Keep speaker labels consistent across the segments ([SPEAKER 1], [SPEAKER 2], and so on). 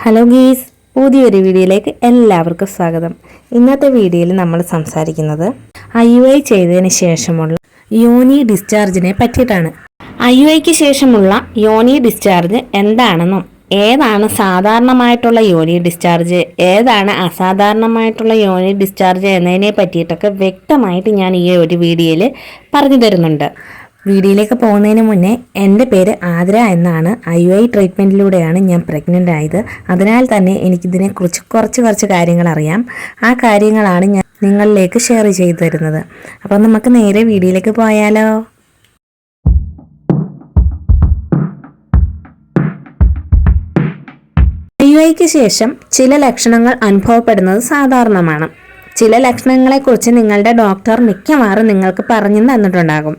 [SPEAKER 1] Hello ഗീസ് പുതിയൊരു വീഡിയോയിലേക്ക് എല്ലാവർക്കും സ്വാഗതം. ഇന്നത്തെ വീഡിയോയിൽ നമ്മൾ സംസാരിക്കുന്നത് ഐ യു ഐ ചെയ്തതിന് ശേഷമുള്ള യോനി ഡിസ്ചാർജിനെ പറ്റിയിട്ടാണ്. ഐ യു ഐക്ക് ശേഷമുള്ള യോനി ഡിസ്ചാർജ് എന്താണെന്നും ഏതാണ് സാധാരണമായിട്ടുള്ള യോനി ഡിസ്ചാർജ് ഏതാണ് അസാധാരണമായിട്ടുള്ള യോനി ഡിസ്ചാർജ് എന്നതിനെ പറ്റിയിട്ടൊക്കെ വ്യക്തമായിട്ട് ഞാൻ ഈ ഒരു വീഡിയോയിൽ പറഞ്ഞു തരുന്നുണ്ട്. വീഡിയോയിലേക്ക് പോകുന്നതിന് മുന്നേ എന്റെ പേര് ആതിര എന്നാണ്. ഐ യു ഐ ട്രീറ്റ്മെന്റിലൂടെയാണ് ഞാൻ പ്രഗ്നന്റ് ആയത്. അതിനാൽ തന്നെ എനിക്കിതിനെക്കുറിച്ച് കുറച്ച് കുറച്ച് കാര്യങ്ങൾ അറിയാം. ആ കാര്യങ്ങളാണ് ഞാൻ നിങ്ങളിലേക്ക് ഷെയർ ചെയ്തു തരുന്നത്. അപ്പോൾ നമുക്ക് നേരെ വീഡിയോയിലേക്ക് പോയാലോ? ഐ യു ഐക്ക് ശേഷം ചില ലക്ഷണങ്ങൾ അനുഭവപ്പെടുന്നത് സാധാരണമാണ്. ചില ലക്ഷണങ്ങളെക്കുറിച്ച് നിങ്ങളുടെ ഡോക്ടർ മിക്കവാറും നിങ്ങൾക്ക് പറഞ്ഞു തന്നിട്ടുണ്ടാകും.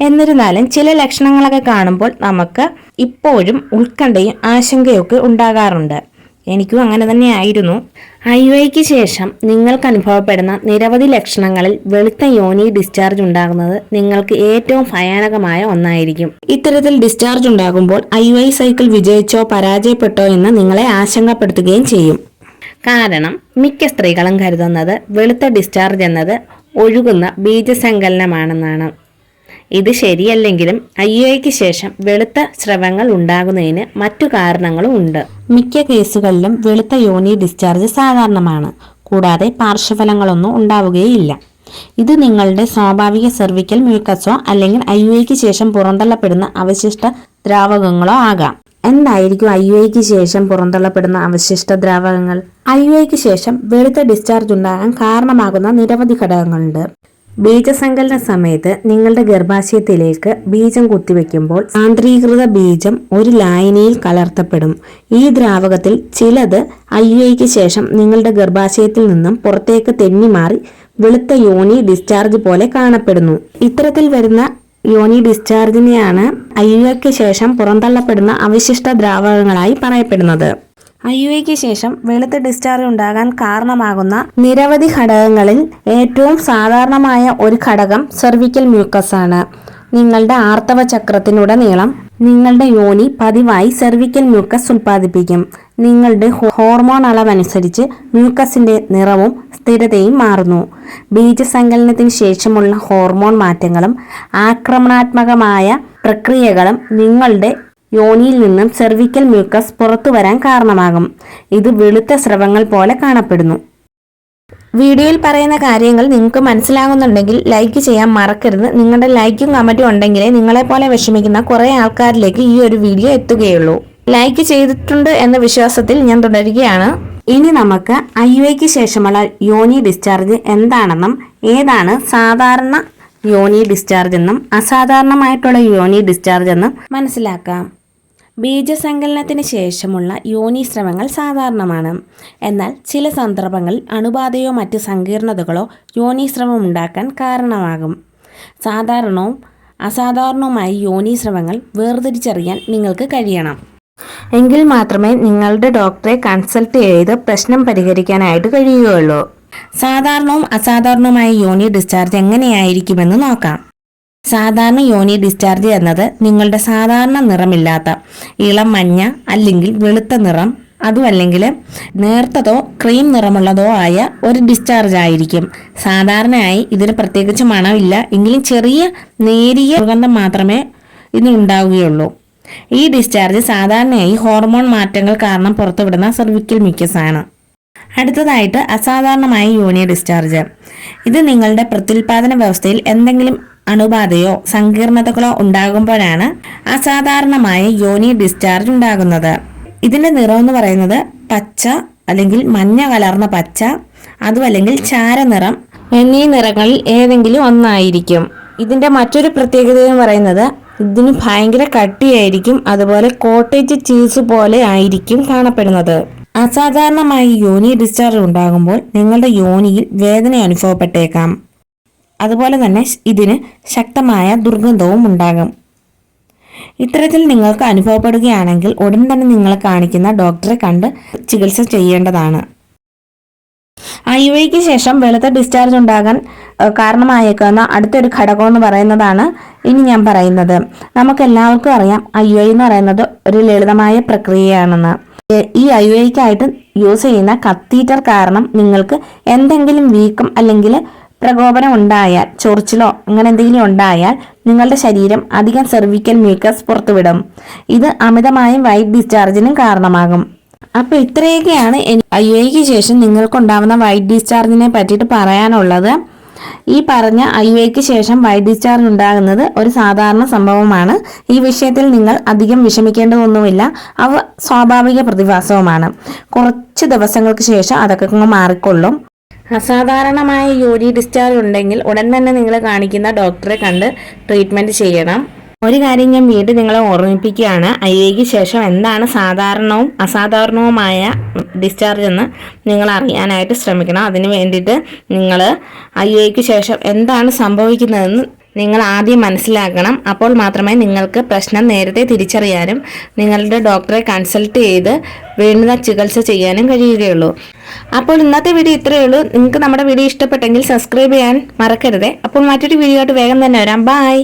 [SPEAKER 1] എന്നിരുന്നാലും ചില ലക്ഷണങ്ങളൊക്കെ കാണുമ്പോൾ നമുക്ക് ഇപ്പോഴും ഉത്കണ്ഠയും ആശങ്കയൊക്കെ ഉണ്ടാകാറുണ്ട്. എനിക്കും അങ്ങനെ തന്നെയായിരുന്നു. ഐ വൈക്ക് ശേഷം നിങ്ങൾക്ക് അനുഭവപ്പെടുന്ന നിരവധി ലക്ഷണങ്ങളിൽ വെളുത്ത യോനി ഡിസ്ചാർജ് ഉണ്ടാകുന്നത് നിങ്ങൾക്ക് ഏറ്റവും ഭയാനകമായ ഒന്നായിരിക്കും. ഇത്തരത്തിൽ ഡിസ്ചാർജ് ഉണ്ടാകുമ്പോൾ ഐ വൈ സൈക്കിൾ വിജയിച്ചോ പരാജയപ്പെട്ടോ എന്ന് നിങ്ങളെ ആശങ്കപ്പെടുത്തുകയും ചെയ്യും. കാരണം മിക്ക സ്ത്രീകളും കരുതുന്നത് വെളുത്ത ഡിസ്ചാർജ് എന്നത് ഒഴുകുന്ന ബീജസങ്കലനമാണെന്നാണ്. ഇത് ശരിയല്ലെങ്കിലും ഐ ഐക്ക് ശേഷം വെളുത്ത സ്രവങ്ങൾ ഉണ്ടാകുന്നതിന് മറ്റു കാരണങ്ങളും ഉണ്ട്. മിക്ക കേസുകളിലും വെളുത്ത യോനി ഡിസ്ചാർജ് സാധാരണമാണ്. കൂടാതെ പാർശ്വഫലങ്ങളൊന്നും ഉണ്ടാവുകയില്ല. ഇത് നിങ്ങളുടെ സ്വാഭാവിക സെർവിക്കൽ മ്യൂക്കസോ അല്ലെങ്കിൽ ഐ യു ഐക്ക് ശേഷം പുറന്തള്ളപ്പെടുന്ന അവശിഷ്ട ദ്രാവകങ്ങളോ ആകാം. എന്തായിരിക്കും ഐ യു ഐക്ക് ശേഷം പുറന്തള്ളപ്പെടുന്ന അവശിഷ്ട ദ്രാവകങ്ങൾ? ഐ യു ഐക്ക് ശേഷം വെളുത്ത ഡിസ്ചാർജ് ഉണ്ടാകാൻ കാരണമാകുന്ന നിരവധി ഘടകങ്ങളുണ്ട്. ബീജസങ്കലന സമയത്ത് നിങ്ങളുടെ ഗർഭാശയത്തിലേക്ക് ബീജം കുത്തിവെക്കുമ്പോൾ സാന്ദ്രീകൃത ബീജം ഒരു ലായനിയിൽ കലർത്തപ്പെടും. ഈ ദ്രാവകത്തിൽ ചിലത് യു ശേഷം നിങ്ങളുടെ ഗർഭാശയത്തിൽ നിന്നും പുറത്തേക്ക് തെന്നിമാറി വെളുത്ത യോനി ഡിസ്ചാർജ് പോലെ കാണപ്പെടുന്നു. ഇത്തരത്തിൽ വരുന്ന യോനി ഡിസ്ചാർജിനെയാണ് യു ശേഷം പുറന്തള്ളപ്പെടുന്ന അവശിഷ്ട ദ്രാവകങ്ങളായി പറയപ്പെടുന്നത്. ഐ യു എക്ക് ശേഷം വെളുത്ത ഡിസ്ചാർജ് ഉണ്ടാകാൻ കാരണമാകുന്ന നിരവധി ഘടകങ്ങളിൽ ഏറ്റവും സാധാരണമായ ഒരു ഘടകം സെർവിക്കൽ മ്യൂക്കസ് ആണ്. നിങ്ങളുടെ ആർത്തവ ചക്രത്തിനുടനീളം നിങ്ങളുടെ യോനി പതിവായി സെർവിക്കൽ മ്യൂക്കസ് ഉൽപ്പാദിപ്പിക്കും. നിങ്ങളുടെ ഹോർമോൺ അളവനുസരിച്ച് മ്യൂക്കസിന്റെ നിറവും സ്ഥിരതയും മാറുന്നു. ബീജസങ്കലനത്തിന് ശേഷമുള്ള ഹോർമോൺ മാറ്റങ്ങളും ആക്രമണാത്മകമായ പ്രക്രിയകളും നിങ്ങളുടെ യോനിയിൽ നിന്നും സെർവിക്കൽ മ്യൂക്കസ് പുറത്തു വരാൻ കാരണമാകും. ഇത് വെളുത്ത സ്രവങ്ങൾ പോലെ കാണപ്പെടുന്നു. വീഡിയോയിൽ പറയുന്ന കാര്യങ്ങൾ നിങ്ങൾക്ക് മനസ്സിലാകുന്നുണ്ടെങ്കിൽ ലൈക്ക് ചെയ്യാൻ മറക്കരുത്. നിങ്ങളുടെ ലൈക്കും കമന്റും ഉണ്ടെങ്കിലേ നിങ്ങളെപ്പോലെ വിഷമിക്കുന്ന കുറേ ആൾക്കാരിലേക്ക് ഈ ഒരു വീഡിയോ എത്തുകയുള്ളൂ. ലൈക്ക് ചെയ്തിട്ടുണ്ട് എന്ന വിശ്വാസത്തിൽ ഞാൻ തുടരുകയാണ്. ഇനി നമുക്ക് ഐ യു ഐക്ക് ശേഷമുള്ള യോനി ഡിസ്ചാർജ് എന്താണെന്നും ഏതാണ് സാധാരണ യോനി ഡിസ്ചാർജ് എന്നും അസാധാരണമായിട്ടുള്ള യോനി ഡിസ്ചാർജ് എന്നും മനസ്സിലാക്കാം. ബീജസങ്കലനത്തിന് ശേഷമുള്ള യോനി ശ്രമങ്ങൾ സാധാരണമാണ്. എന്നാൽ ചില സന്ദർഭങ്ങളിൽ അണുബാധയോ മറ്റ് സങ്കീർണതകളോ യോനി ശ്രമം ഉണ്ടാക്കാൻ കാരണമാകും. സാധാരണവും അസാധാരണവുമായ യോനി ശ്രമങ്ങൾ വേർതിരിച്ചറിയാൻ നിങ്ങൾക്ക് കഴിയണം. എങ്കിൽ മാത്രമേ നിങ്ങളുടെ ഡോക്ടറെ കൺസൾട്ട് ചെയ്ത് പ്രശ്നം പരിഹരിക്കാനായിട്ട് കഴിയുകയുള്ളൂ. സാധാരണവും അസാധാരണവുമായ യോനി ഡിസ്ചാർജ് എങ്ങനെയായിരിക്കുമെന്ന് നോക്കാം. സാധാരണ യോനി ഡിസ്ചാർജ് എന്നത് നിങ്ങളുടെ സാധാരണ നിറമില്ലാത്ത ഇളം മഞ്ഞ അല്ലെങ്കിൽ വെളുത്ത നിറം അതുമല്ലെങ്കിൽ നേർത്തതോ ക്രീം നിറമുള്ളതോ ആയ ഒരു ഡിസ്ചാർജ് ആയിരിക്കും. സാധാരണയായി ഇതിന് പ്രത്യേകിച്ച് മണമില്ല എങ്കിലും ചെറിയ നേരിയ സുഗന്ധം മാത്രമേ ഇതിനുണ്ടാവുകയുള്ളൂ ഈ ഡിസ്ചാർജ് സാധാരണയായി ഹോർമോൺ മാറ്റങ്ങൾ കാരണം പുറത്തുവിടുന്ന സെർവിക്കൽ മ്യൂക്കസ് ആണ്. അടുത്തതായിട്ട് അസാധാരണമായ യോനി ഡിസ്ചാർജ്. ഇത് നിങ്ങളുടെ പ്രത്യുൽപാദന വ്യവസ്ഥയിൽ എന്തെങ്കിലും അണുബാധയോ സങ്കീർണതകളോ ഉണ്ടാകുമ്പോഴാണ് അസാധാരണമായ യോനി ഡിസ്ചാർജ് ഉണ്ടാകുന്നത്. ഇതിന്റെ നിറം എന്ന് പറയുന്നത് പച്ച അല്ലെങ്കിൽ മഞ്ഞ കലർന്ന പച്ച അതുമല്ലെങ്കിൽ ചാരനിറം എന്നീ നിറങ്ങളിൽ ഏതെങ്കിലും ഒന്നായിരിക്കും. ഇതിന്റെ മറ്റൊരു പ്രത്യേകത എന്ന് പറയുന്നത് ഇതിന് ഭയങ്കര കട്ടിയായിരിക്കും അതുപോലെ കോട്ടേജ് ചീസ് പോലെ ആയിരിക്കും കാണപ്പെടുന്നത്. അസാധാരണമായി യോനി ഡിസ്ചാർജ് ഉണ്ടാകുമ്പോൾ നിങ്ങളുടെ യോനിയിൽ വേദന അനുഭവപ്പെട്ടേക്കാം. അതുപോലെ തന്നെ ഇതിന് ശക്തമായ ദുർഗന്ധവും ഉണ്ടാകും. ഇത്തരത്തിൽ നിങ്ങൾക്ക് അനുഭവപ്പെടുകയാണെങ്കിൽ ഉടൻ തന്നെ നിങ്ങളെ കാണിക്കുന്ന ഡോക്ടറെ കണ്ട് ചികിത്സ ചെയ്യേണ്ടതാണ്. ഐ വൈക്ക് ശേഷം വെളുത്ത ഡിസ്ചാർജ് ഉണ്ടാകാൻ കാരണമായേക്കുന്ന അടുത്തൊരു ഘടകം എന്ന് പറയുന്നതാണ് ഇനി ഞാൻ പറയുന്നത്. നമുക്ക് എല്ലാവർക്കും അറിയാം ഐ എന്ന് പറയുന്നത് ഒരു ലളിതമായ പ്രക്രിയയാണെന്ന്. ഈ ഐ ഐക്കായിട്ട് യൂസ് ചെയ്യുന്ന കത്തീറ്റർ കാരണം നിങ്ങൾക്ക് എന്തെങ്കിലും വീക്കം അല്ലെങ്കിൽ പ്രകോപനം ഉണ്ടായാൽ ചൊറിച്ചിലോ അങ്ങനെ എന്തെങ്കിലും ഉണ്ടായാൽ നിങ്ങളുടെ ശരീരം അധികം സെർവിക്കൽ മ്യൂക്കസ് പുറത്തുവിടും. ഇത് അമിതമായും വൈറ്റ് ഡിസ്ചാർജിനും കാരണമാകും. അപ്പോൾ ഇത്രയൊക്കെയാണ് ഐ ഐക്ക് ശേഷം നിങ്ങൾക്കുണ്ടാവുന്ന വൈറ്റ് ഡിസ്ചാർജിനെ പറ്റിയിട്ട് പറയാനുള്ളത്. ഈ പറഞ്ഞ ഐക്ക് ശേഷം വൈറ്റ് ഡിസ്ചാർജ് ഉണ്ടാകുന്നത് ഒരു സാധാരണ സംഭവമാണ്. ഈ വിഷയത്തിൽ നിങ്ങൾ അധികം വിഷമിക്കേണ്ടതൊന്നുമില്ല. അവ സ്വാഭാവിക പ്രതിഭാസവുമാണ്. കുറച്ച് ദിവസങ്ങൾക്ക് ശേഷം അതൊക്കെ മാറിക്കൊള്ളും. അസാധാരണമായ യൂരി ഡിസ്ചാർജ് ഉണ്ടെങ്കിൽ ഉടൻ തന്നെ നിങ്ങൾ കാണിക്കുന്ന ഡോക്ടറെ കണ്ട് ട്രീറ്റ്മെന്റ് ചെയ്യണം. ഒരു കാര്യം ഞാൻ വീണ്ടും നിങ്ങളെ ഓർമ്മിപ്പിക്കുകയാണ്. ഐ എക്ക് ശേഷം എന്താണ് സാധാരണവും അസാധാരണവുമായ ഡിസ്ചാർജ് എന്ന് നിങ്ങൾ അറിയാനായിട്ട് ശ്രമിക്കണം. അതിന് വേണ്ടിയിട്ട് നിങ്ങൾ ഐ എക്ക് ശേഷം എന്താണ് സംഭവിക്കുന്നതെന്ന് നിങ്ങൾ ആദ്യം മനസ്സിലാക്കണം. അപ്പോൾ മാത്രമേ നിങ്ങൾക്ക് പ്രശ്നം നേരത്തെ തിരിച്ചറിയാനും നിങ്ങളുടെ ഡോക്ടറെ കൺസൾട്ട് ചെയ്ത് വേണ്ടുന്ന ചികിത്സ ചെയ്യാനും കഴിയുകയുള്ളൂ. അപ്പോൾ ഇന്നത്തെ വീഡിയോ ഇത്രയേ ഉള്ളൂ. നിങ്ങൾക്ക് നമ്മുടെ വീഡിയോ ഇഷ്ടപ്പെട്ടെങ്കിൽ സബ്സ്ക്രൈബ് ചെയ്യാൻ മറക്കരുതേ. അപ്പോൾ മറ്റൊരു വീഡിയോ ആയിട്ട് വേഗം തന്നെ വരാം. ബൈ